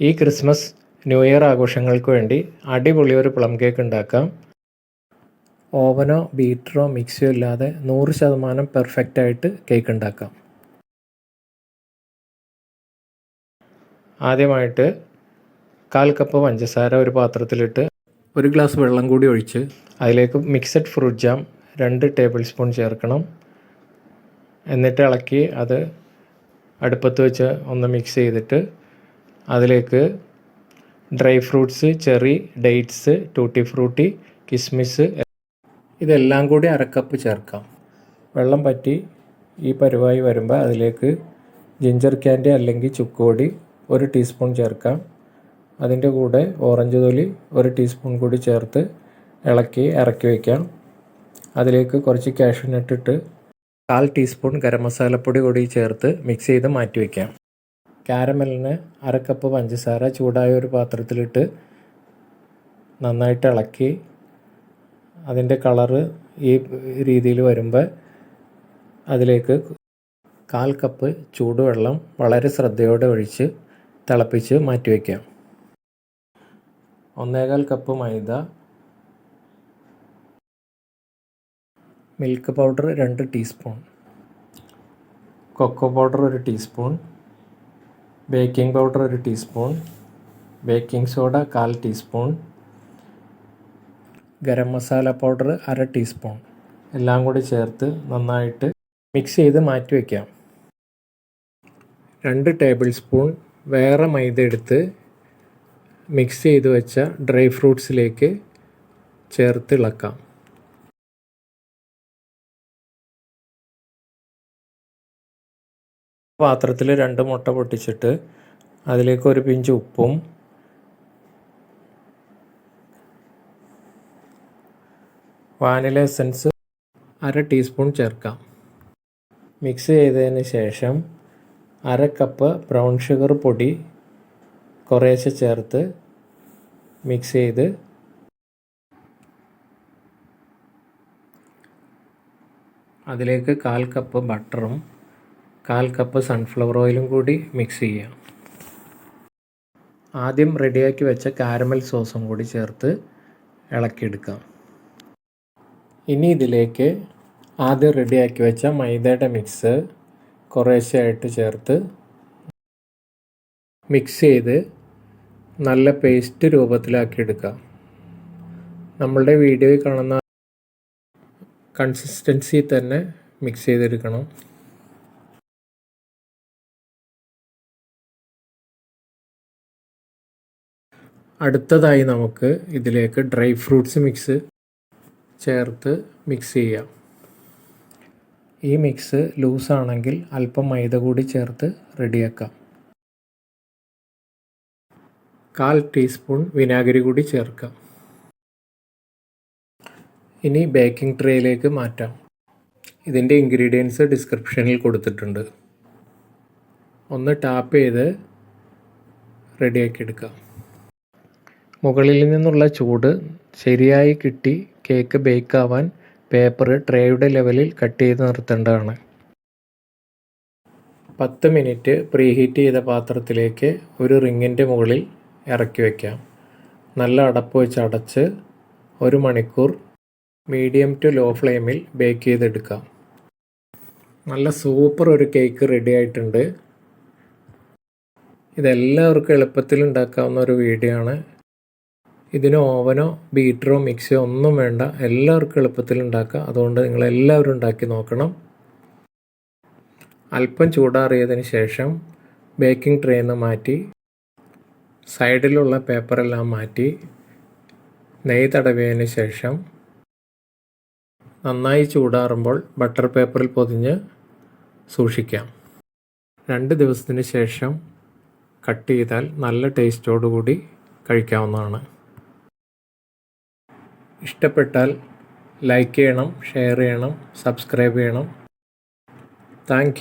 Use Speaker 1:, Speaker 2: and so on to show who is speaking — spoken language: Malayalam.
Speaker 1: ഈ ക്രിസ്മസ് ന്യൂ ഇയർ ആഘോഷങ്ങൾക്ക് വേണ്ടി അടിപൊളി ഒരു പ്ലം കേക്ക് ഉണ്ടാക്കാം. ഓവനോ ബീറ്ററോ മിക്സിയോ ഇല്ലാതെ നൂറ് ശതമാനം പെർഫെക്റ്റ് ആയിട്ട് കേക്ക് ഉണ്ടാക്കാം. ആദ്യമായിട്ട് കാൽ കപ്പ് പഞ്ചസാര ഒരു പാത്രത്തിലിട്ട് ഒരു ഗ്ലാസ് വെള്ളം കൂടി ഒഴിച്ച് അതിലേക്ക് മിക്സഡ് ഫ്രൂട്ട് ജാം രണ്ട് ടേബിൾ സ്പൂൺ ചേർക്കണം. എന്നിട്ട് ഇളക്കി അത് അടുപ്പത്ത് വെച്ച് ഒന്ന് മിക്സ് ചെയ്തിട്ട് അതിലേക്ക് dry fruits cherry dates tutti frutti കിസ്മിസ് ഇതെല്ലാം കൂടി അരക്കപ്പ് ചേർക്കാം. വെള്ളം പറ്റി ഈ പരുവായി വരുമ്പോൾ അതിലേക്ക് ജിഞ്ചർ ക്യാൻഡി അല്ലെങ്കിൽ ചുക്കോടി ഒരു ടീസ്പൂൺ ചേർക്കാം. അതിന്റെ കൂടെ ഓറഞ്ച് തൊലി ഒരു ടീസ്പൂൺ കൂടി ചേർത്ത് ഇളക്കി ഇറക്കി വയ്ക്കാം അതിലേക്ക് കുറച്ച് കാഷ്യൂ നട്ടിട്ട് കാൽ ടീസ്പൂൺ ഗരം മസാലപ്പൊടി കൂടി ചേർത്ത് മിക്സ് ചെയ്ത് മാറ്റി വയ്ക്കാം കാരമലിന് അര കപ്പ് പഞ്ചസാര ചൂടായ ഒരു പാത്രത്തിലിട്ട് നന്നായിട്ട് ഇളക്കി അതിന്റെ കളറ് ഈ രീതിയിൽ വരുമ്പോൾ അതിലേക്ക് കാൽ കപ്പ് ചൂടുവെള്ളം വളരെ ശ്രദ്ധയോടെ ഒഴിച്ച് തിളപ്പിച്ച് മാറ്റിവെക്കാം ഒന്നേകാൽ കപ്പ് മൈദ മിൽക്ക് പൗഡർ രണ്ട് ടീസ്പൂൺ കൊക്കോ പൗഡർ ഒരു ടീസ്പൂൺ ബേക്കിംഗ് പൗഡർ ഒരു ടീസ്പൂൺ ബേക്കിംഗ് സോഡ കാൽ ടീസ്പൂൺ ഗരം മസാല പൗഡർ അര ടീസ്പൂൺ എല്ലാം കൂടി ചേർത്ത് നന്നായിട്ട് മിക്സ് ചെയ്ത് മാറ്റി വയ്ക്കാം രണ്ട് ടേബിൾ സ്പൂൺ വേറെ മൈദ എടുത്ത് മിക്സ് ചെയ്ത് വെച്ച ഡ്രൈ ഫ്രൂട്ട്സിലേക്ക് ചേർത്ത് ഇളക്കാം. പാത്രത്തിൽ രണ്ട് മുട്ട പൊട്ടിച്ചിട്ട് അതിലേക്ക് ഒരു പിഞ്ച് ഉപ്പും വാനില എസൻസ് അര ടീസ്പൂൺ ചേർക്കാം. മിക്സ് ചെയ്തതിന് ശേഷം അര കപ്പ് ബ്രൗൺ ഷുഗർ പൊടി കുറേശ്ശെ ചേർത്ത് മിക്സ് ചെയ്ത് അതിലേക്ക് കാൽ കപ്പ് ബട്ടറും കാൽ കപ്പ് സൺഫ്ലവർ ഓയിലും കൂടി മിക്സ് ചെയ്യുക ആദ്യം റെഡിയാക്കി വെച്ച കാരമൽ സോസും കൂടി ചേർത്ത് ഇളക്കിയെടുക്കാം. ഇനി ഇതിലേക്ക് ആദ്യം റെഡിയാക്കി വെച്ച മൈദയുടെ മിക്സ് കുറേശ്ശെയായിട്ട് ചേർത്ത് മിക്സ് ചെയ്ത് നല്ല പേസ്റ്റ് രൂപത്തിലാക്കി എടുക്കാം നമ്മളുടെ വീഡിയോയിൽ കാണുന്ന കൺസിസ്റ്റൻസി തന്നെ മിക്സ് ചെയ്തെടുക്കണം. അടുത്തതായി നമുക്ക് ഇതിലേക്ക് ഡ്രൈ ഫ്രൂട്ട്സ് മിക്സ് ചേർത്ത് മിക്സ് ചെയ്യാം. ഈ മിക്സ് ലൂസാണെങ്കിൽ അല്പം മൈദ കൂടി ചേർത്ത് റെഡിയാക്കാം. കാൽ ടീസ്പൂൺ വിനാഗിരി കൂടി ചേർക്കാം. ഇനി ബേക്കിംഗ് ട്രേയിലേക്ക് മാറ്റാം. ഇതിന്റെ ഇൻഗ്രീഡിയൻസ് ഡിസ്ക്രിപ്ഷനിൽ കൊടുത്തിട്ടുണ്ട്. ഒന്ന് ടാപ്പ് ചെയ്ത് റെഡിയാക്കി എടുക്കാം. മുകളിൽ നിന്നുള്ള ചൂട് ശരിയായി കിട്ടി കേക്ക് ബേക്ക് ആവാൻ പേപ്പർ ട്രേയുടെ ലെവലിൽ കട്ട് ചെയ്ത് നിർത്തേണ്ടതാണ്. പത്ത് മിനിറ്റ് പ്രീഹീറ്റ് ചെയ്ത പാത്രത്തിലേക്ക് ഒരു റിങ്ങിന്റെ മുകളിൽ ഇറക്കി വയ്ക്കാം നല്ല അടപ്പ് വെച്ച് അടച്ച് ഒരു മണിക്കൂർ മീഡിയം ടു ലോ ഫ്ലെയിമിൽ ബേക്ക് ചെയ്തെടുക്കാം. നല്ല സൂപ്പർ ഒരു കേക്ക് റെഡി ആയിട്ടുണ്ട്. ഇതെല്ലാവർക്കും എളുപ്പത്തിൽ ഉണ്ടാക്കാവുന്ന ഒരു വീഡിയോ ആണ്. ഇതിന് ഓവനോ ബീറ്ററോ മിക്സിയോ ഒന്നും വേണ്ട. എല്ലാവർക്കും എളുപ്പത്തിൽ ഉണ്ടാക്കുക അതുകൊണ്ട് നിങ്ങൾ എല്ലാവരും ഉണ്ടാക്കി നോക്കണം. അല്പം ചൂടാറിയതിന് ശേഷം ബേക്കിംഗ് ട്രേയിൽ നിന്ന് മാറ്റി സൈഡിലുള്ള പേപ്പറെല്ലാം മാറ്റി നെയ്യ് തടവിയതിന് ശേഷം നന്നായി ചൂടാറുമ്പോൾ ബട്ടർ പേപ്പറിൽ പൊതിഞ്ഞ് സൂക്ഷിക്കാം. രണ്ട് ദിവസത്തിന് ശേഷം കട്ട് ചെയ്താൽ നല്ല ടേസ്റ്റോടുകൂടി കഴിക്കാവുന്നതാണ്. ഇഷ്ടപ്പെട്ടാൽ ലൈക്ക് ചെയ്യണം ഷെയർ ചെയ്യണം സബ്സ്ക്രൈബ് ചെയ്യണം. താങ്ക്